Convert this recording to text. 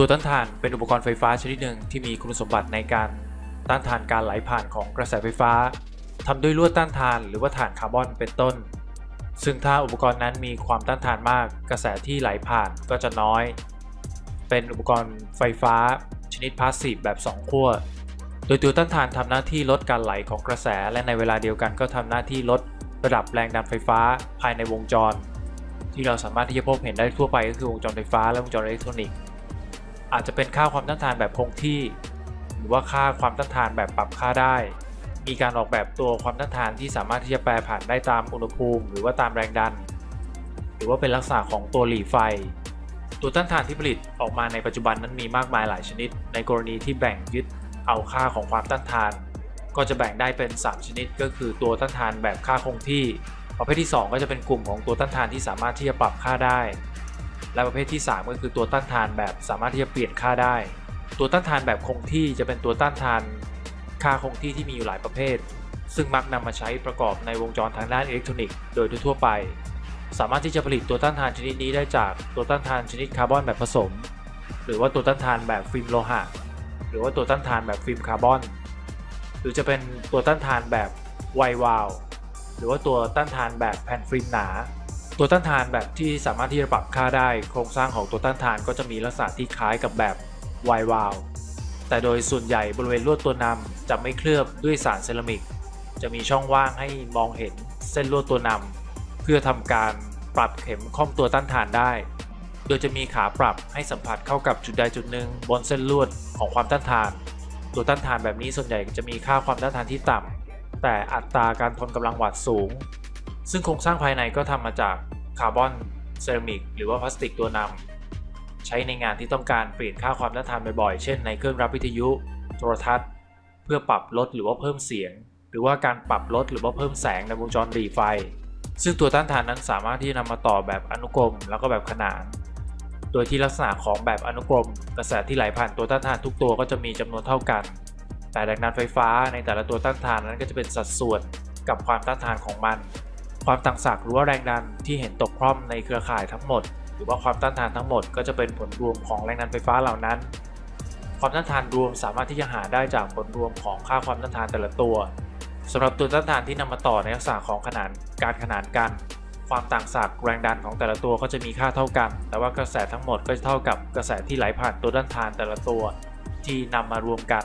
ตัวต้านทานเป็นอุปกรณ์ไฟฟ้าชนิดหนึ่งที่มีคุณสมบัติในการต้านทานการไหลผ่านของกระแสไฟฟ้าทำด้วยลวดต้านทานหรือว่าถ่านคาร์บอนเป็นต้น ซึ่งถ้าอุปกรณ์นั้นมีความต้านทานมาก กระแสที่ไหลผ่านก็จะน้อย เป็นอุปกรณ์ไฟฟ้าชนิดพาสซีฟแบบ 2 ขั้ว โดยตัวต้านทานทำหน้าที่ลดการไหลของกระแสและในเวลาเดียวกันก็ทำหน้าที่ลดระดับแรงดันไฟฟ้าภายในวงจร ที่เราสามารถที่จะพบเห็นได้ทั่วไปก็คือวงจรไฟฟ้าและวงจรอิเล็กทรอนิกส์ อาจจะเป็นค่าความต้านทานแบบคงที่ หรือว่าค่าความต้านทานแบบปรับค่าได้ มีการออกแบบตัวความต้านทานที่สามารถที่จะแปรผันได้ตามอุณหภูมิ หรือว่าตามแรงดัน หรือว่าเป็นลักษณะของตัวหลีไฟ ตัวต้านทานที่ผลิตออกมาในปัจจุบันนั้นมีมากมายหลายชนิด ในกรณีที่แบ่งยึดเอาค่าของความต้านทาน ก็จะแบ่งได้เป็น 3 ชนิด ก็คือตัวต้านทานแบบค่าคงที่ ประเภทที่ 2 ก็จะเป็นกลุ่มของตัวต้านทานที่สามารถที่จะปรับค่าได้ และประเภทที่ 3 ก็คือตัวต้านทานแบบสามารถที่จะเปลี่ยนค่าได้ ตัวต้านทานแบบคงที่จะเป็นตัวต้านทานค่าคงที่ที่มีอยู่หลายประเภท ซึ่งมักนำมาใช้ประกอบในวงจรทางด้านอิเล็กทรอนิกส์โดยทั่วไป สามารถที่จะผลิตตัวต้านทานชนิดนี้ได้จากตัวต้านทานชนิดคาร์บอนแบบผสม หรือว่าตัวต้านทานแบบฟิล์มโลหะ หรือว่าตัวต้านทานแบบฟิล์มคาร์บอน หรือจะเป็นตัวต้านทานแบบไววาลหรือว่าตัวต้านทานแบบแผ่นฟิล์มหนา ตัวต้านทานแบบที่สามารถที่จะปรับค่าได้ โครงสร้างของตัวต้านทานก็จะมีลักษณะที่คล้ายกับแบบไววาลแต่โดยส่วนใหญ่บริเวณลวดตัวนำจะไม่เคลือบด้วยสารเซรามิก จะมีช่องว่างให้มองเห็นเส้นลวดตัวนำเพื่อทำการปรับเข็มข้อมตัวต้านทานได้ โดยจะมีขาปรับให้สัมผัสเข้ากับจุดใดจุดหนึ่งบนเส้นลวดของความต้านทาน ตัวต้านทานแบบนี้ส่วนใหญ่จะมีค่าความต้านทานที่ต่ำแต่อัตราการทนกำลังวัตต์สูง ซึ่งโครงสร้างภายในก็ทำมาจากคาร์บอนเซรามิกหรือว่าพลาสติกตัวนำใช้ในงานที่ต้องการเปลี่ยนค่าความต้านทานบ่อยๆ เช่นในเครื่องรับวิทยุโทรทัศน์ เพื่อปรับลดหรือว่าเพิ่มเสียง หรือว่าการปรับลดหรือว่าเพิ่มแสงในวงจรหลีไฟ ซึ่งตัวต้านทานนั้นสามารถที่จะนำมาต่อแบบอนุกรม แล้วก็แบบขนาน โดยที่ลักษณะของแบบอนุกรม กระแสที่ไหลผ่านตัวต้านทานทุกตัวก็จะมีจำนวนเท่ากัน แต่แรงดันไฟฟ้าในแต่ละตัวต้านทานนั้นก็จะเป็นสัดส่วนกับความต้านทานของมัน ความต่างศักย์หรือว่าแรงดันที่เห็นตกพร่อมในเครือข่ายทั้งหมด หรือว่าความต้านทานทั้งหมดก็จะเป็นผลรวมของแรงดันไฟฟ้าเหล่านั้น ความต้านทานรวมสามารถที่จะหาได้จากผลรวมของค่าความต้านทานแต่ละตัวสำหรับตัวต้านทานที่นำมาต่อในลักษณะของขนานการขนานกัน ความต่างศักย์แรงดันของแต่ละตัวก็จะมีค่าเท่ากัน แต่ว่ากระแสทั้งหมดก็จะเท่ากับกระแสที่ไหลผ่านตัวต้านทานแต่ละตัว ที่นำมารวมกัน